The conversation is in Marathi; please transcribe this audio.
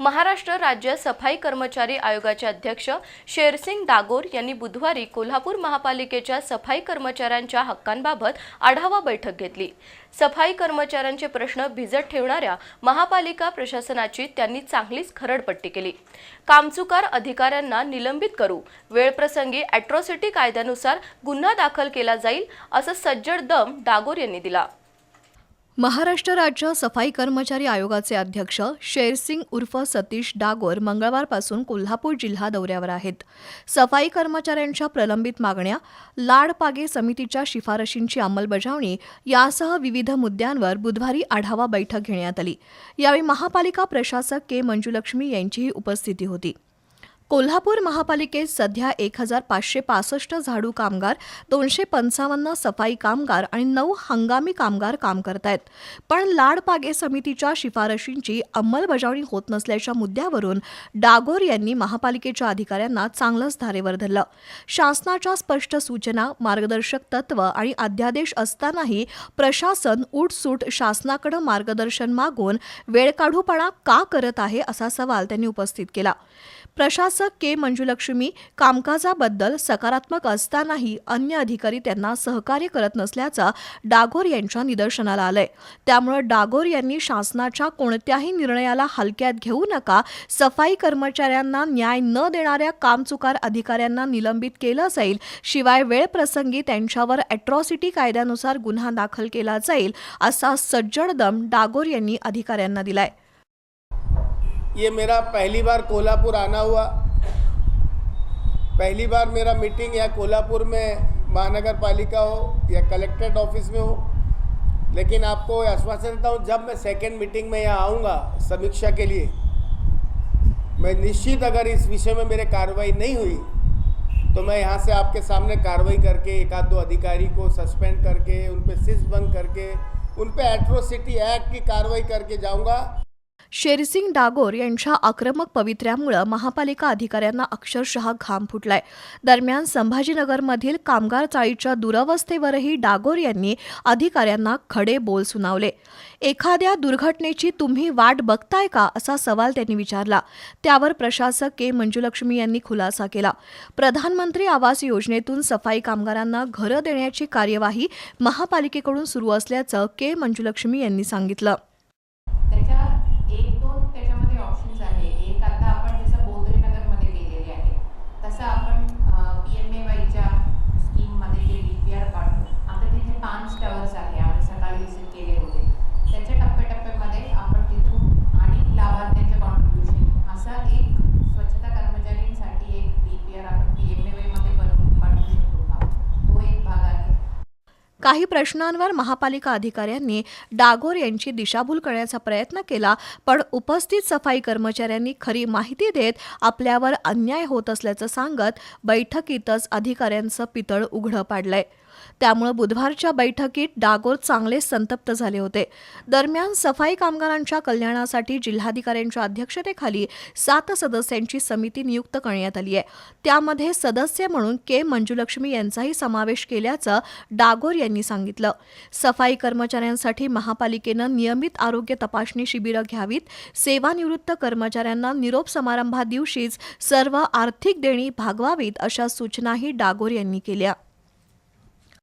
महाराष्ट्र राज्य सफाई कर्मचारी आयोगाचे अध्यक्ष शेरसिंग दागोर यांनी बुधवारी कोल्हापूर महापालिकेच्या सफाई कर्मचाऱ्यांच्या हक्कांबाबत आढावा बैठक घेतली. सफाई कर्मचाऱ्यांचे प्रश्न भिजत ठेवणाऱ्या महापालिका प्रशासनाची त्यांनी चांगलीच खरडपट्टी केली. कामचुकार अधिकाऱ्यांना निलंबित करू वेळप्रसंगी अॅट्रॉसिटी कायद्यानुसार गुन्हा दाखल केला जाईल असं सज्जड दम डागोर यांनी दिला. महाराष्ट्र राज्य सफाई कर्मचारी आयोगाचे अध्यक्ष शेरसिंग उर्फ सतीश डागोर मंगळवारपासून कोल्हापूर जिल्हा दौऱ्यावर आहेत. सफाई कर्मचाऱ्यांच्या प्रलंबित मागण्या लाडपागे समितीच्या शिफारशींची अंमलबजावणी यासह विविध मुद्द्यांवर बुधवारी आढावा बैठक घेण्यात आली. यावेळी महापालिका प्रशासक के मंजुलक्ष्मी यांचीही उपस्थिती होती. कोल्हापूर महापालिकेत सध्या एक हजार पाचशे पासष्ट झाडू कामगार दोनशे पंचावन्न सफाई कामगार आणि नऊ हंगामी कामगार काम करत आहेत पण लाडपागे समितीच्या शिफारशींची अंमलबजावणी होत नसल्याच्या मुद्द्यावरून डागोर यांनी महापालिकेच्या अधिकाऱ्यांना चांगलंच धारेवर धरलं शासनाच्या स्पष्ट सूचना मार्गदर्शक तत्व आणि अध्यादेश असतानाही प्रशासन उठसूट शासनाकडे मार्गदर्शन मागून वेळकाढूपणा का करत आहे असा सवाल त्यांनी उपस्थित केला. प्रशासक के मंजुलक्ष्मी कामकाजाबद्दल सकारात्मक असतानाही अन्य अधिकारी त्यांना सहकार्य करत नसल्याचा डागोर यांच्या निदर्शनाला आलंय. त्यामुळे डागोर यांनी शासनाच्या कोणत्याही निर्णयाला हलक्यात घेऊ नका सफाई कर्मचाऱ्यांना न्याय न देणाऱ्या कामचुकार अधिकाऱ्यांना निलंबित केलं जाईल शिवाय वेळप्रसंगी त्यांच्यावर अॅट्रॉसिटी कायद्यानुसार गुन्हा दाखल केला जाईल असा सज्जड दम डागोर यांनी अधिकाऱ्यांना दिलाय. ये मेरा पहली बार कोल्हापुर आना हुआ। पहली बार मेरा मीटिंग या कोल्हापुर में महानगर पालिका हो या कलेक्ट्रेट ऑफ़िस में हो। लेकिन आपको आश्वासन देता हूँ, जब मैं सेकेंड मीटिंग में यहाँ आऊँगा समीक्षा के लिए, मैं निश्चित अगर इस विषय में मेरे कार्रवाई नहीं हुई तो मैं यहाँ से आपके सामने कार्रवाई करके एक आध दो अधिकारी को सस्पेंड करके उन पर सिस भंग करके उन पर एट्रोसिटी एक्ट की कार्रवाई करके जाऊँगा। शेरसिंग डागोर यांच्या आक्रमक पवित्र्यामुळं महापालिका अधिकाऱ्यांना अक्षरशः घाम फुटलाय. दरम्यान संभाजीनगरमधील कामगार चाळीच्या दुरवस्थेवरही डागोर यांनी अधिकाऱ्यांना खडे बोल सुनावले. एखाद्या दुर्घटनेची तुम्ही वाट बघताय का? असा सवाल त्यांनी विचारला. त्यावर प्रशासक के. मंजुलक्ष्मी यांनी खुलासा केला. प्रधानमंत्री आवास योजनेतून सफाई कामगारांना घरं देण्याची कार्यवाही महापालिकेकडून सुरू असल्याचं के. मंजुलक्ष्मी यांनी सांगितलं. काही प्रश्नांवर महापालिका अधिकाऱ्यांनी डागोर यांची दिशाभूल करण्याचा प्रयत्न केला पण उपस्थित सफाई कर्मचाऱ्यांनी खरी माहिती देत आपल्यावर अन्याय होत असल्याचं सांगत बैठकीतच अधिकाऱ्यांचं पितळ उघडं पाडलंय. त्यामुळे बुधवारच्या बैठकीत डागोर चांगले संतप्त झाले होते. दरम्यान सफाई कामगारांच्या कल्याणासाठी जिल्हाधिकाऱ्यांच्या अध्यक्षतेखाली सात सदस्यांची समिती नियुक्त करण्यात आली आहे. त्यामध्ये सदस्य म्हणून के. मंजुलक्ष्मी यांचाही समावेश केल्याचं डागोर यांनी सांगितलं. सफाई कर्मचाऱ्यांसाठी महापालिकेनं नियमित आरोग्य तपासणी शिबिरं घ्यावीत. सेवानिवृत्त कर्मचाऱ्यांना निरोप समारंभा दिवशीच सर्व आर्थिक देणी भागवावीत अशा सूचनाही डागोर यांनी केल्या.